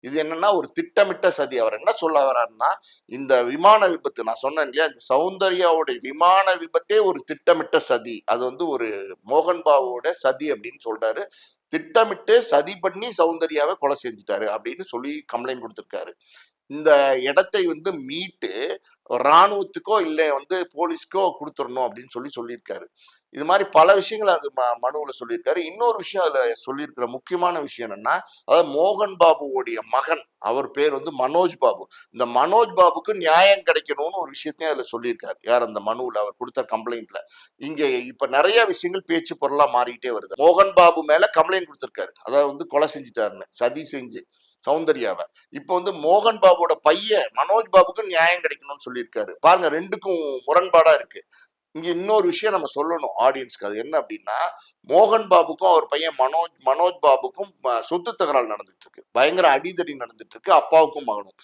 இது என்னன்னா ஒரு திட்டமிட்ட சதி. அவர் என்ன சொல்ல வர்றாருன்னா இந்த விமான விபத்து நான் சொன்னேன் இல்லையா இந்த சௌந்தர்யாவுடைய விமான விபத்தே ஒரு திட்டமிட்ட சதி. அது வந்து ஒரு மோகன்பாவோட சதி அப்படின்னு சொல்றாரு. திட்டமிட்டு சதி பண்ணி சௌந்தர்யாவை கொலை செஞ்சுட்டாரு அப்படின்னு சொல்லி கம்ப்ளைண்ட் கொடுத்துருக்காரு. இந்த இடத்தை வந்து மீட்டு இராணுவத்துக்கோ இல்லை வந்து போலீஸ்க்கோ கொடுத்துடணும் அப்படின்னு சொல்லி சொல்லியிருக்காரு. இது மாதிரி பல விஷயங்கள் அது ம மனுவில் சொல்லியிருக்காரு. இன்னொரு விஷயம் அதில் சொல்லியிருக்கிற முக்கியமான விஷயம் என்னன்னா அதாவது மோகன் பாபுவோடைய மகன் அவர் பேர் வந்து மனோஜ் பாபு. இந்த மனோஜ் பாபுக்கு நியாயம் கிடைக்கணும்னு ஒரு விஷயத்தையும் அதில் சொல்லியிருக்காரு. யார் அந்த மனுவில் அவர் கொடுத்த கம்ப்ளைண்ட்ல இங்கே இப்போ நிறைய விஷயங்கள் பேச்சு பொருளாக மாறிக்கிட்டே வருது. மோகன் பாபு மேலே கம்ப்ளைண்ட் கொடுத்துருக்காரு. அதாவது வந்து கொலை செஞ்சுட்டாருன்னு சதி செஞ்சு. சௌந்தர்யாவை. இப்போ வந்து மோகன் பாபுவோட பையன் மனோஜ் பாபுக்கு நியாயம் கிடைக்கணும்னு சொல்லியிருக்காரு. பாருங்க ரெண்டுக்கும் முரண்பாடா இருக்கு. இங்க இன்னொரு விஷயம் நம்ம சொல்லணும் ஆடியன்ஸ்க்கு. அது என்ன அப்படின்னா மோகன் பாபுக்கும் அவர் பையன் மனோஜ் மனோஜ் பாபுக்கும் சொத்து தகராறு நடந்துட்டு இருக்கு. பயங்கர அடிதடி நடந்துட்டு இருக்கு. அப்பாவுக்கும் மகனும்.